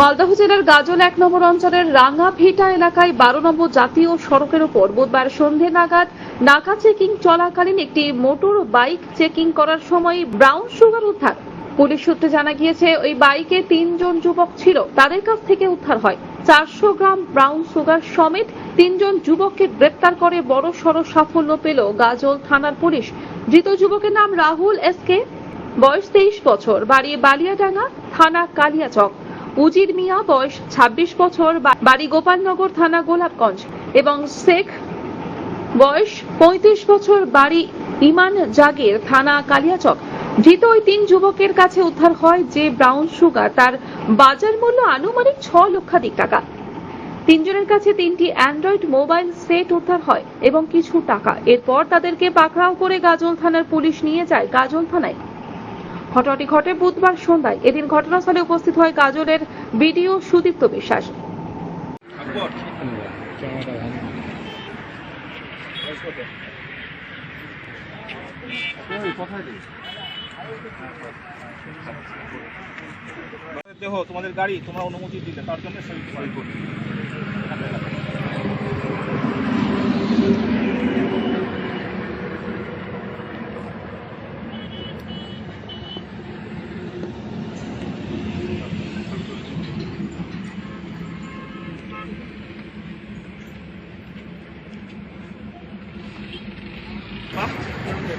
মালদহ জেলার গাজল এক নম্বর অঞ্চলের রাঙ্গা ভিটা এলাকায় বারো নম্বর জাতীয় সড়কের ওপর বুধবার সন্ধে নাগাদ নাকা চেকিং চলাকালীন একটি মোটর বাইক চেকিং করার সময় ব্রাউন সুগার উদ্ধার। পুলিশ সূত্রে জানা গিয়েছে, ওই বাইকে তিনজন যুবক ছিল। তাদের কাছ থেকে উদ্ধার হয়। চারশো গ্রাম ব্রাউন সুগার সমেত তিনজন যুবককে গ্রেপ্তার করে বড় সড় সাফল্য পেল গাজল থানার পুলিশ। ধৃত যুবকের নাম রাহুল এসকে বয়স তেইশ বছর। বাড়ি বালিয়াডাঙ্গা, থানা কালিয়াচক। উজির মিয়া বয়স ২৬ বছর বাড়ি গোপালনগর থানা গোলাপগঞ্জ। এবং শেখ বয়স ৩৫ বছর, বাড়ি ইমান জাগির থানা কালিয়াচক। ধৃত ওই তিন যুবকের কাছে উদ্ধার হয় যে ব্রাউন সুগার, তার বাজার মূল্য আনুমানিক ছ লক্ষাধিক টাকা। তিনজনের কাছে তিনটি অ্যান্ড্রয়েড মোবাইল সেট উদ্ধার হয় এবং কিছু টাকা। এরপর তাদেরকে পাকড়াও করে গাজল থানার পুলিশ নিয়ে যায়। গাজল থানায় ঘটনাটি ঘটে বুধবার সন্ধ্যায়। এদিন ঘটনাস্থলে উপস্থিত হয় গাজলের বিডিও সুদীপ্ত বিশ্বাস। দেহ, তোমাদের গাড়ি, তোমরা অনুমতি দিলে, তার জন্য সই সই করবে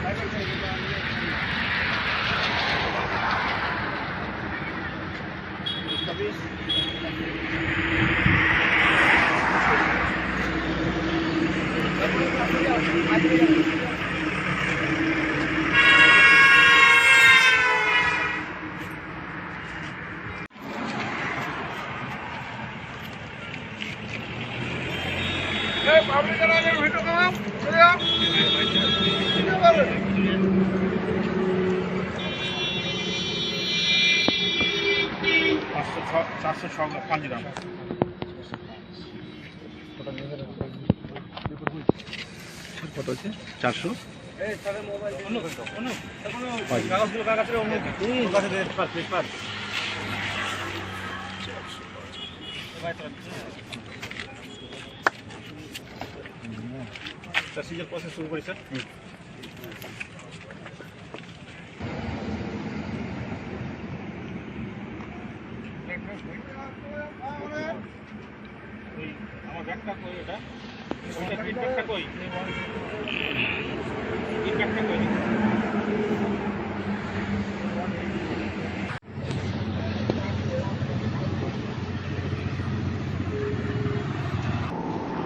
পাঁচশো ছ চারশো ছ পাঁচ গ্রাম কত হচ্ছে চারশো কাগজগুলো স্যার সিজার প্রসেস শুরু করি স্যার আমার ব্যাগটা কই এটা ওইটা কই পিট ব্যাগটা কই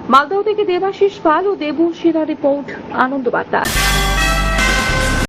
মালদহ থেকে দেবাশিস পাল ও দেবু সেরা রিপোর্ট আনন্দ বার্তা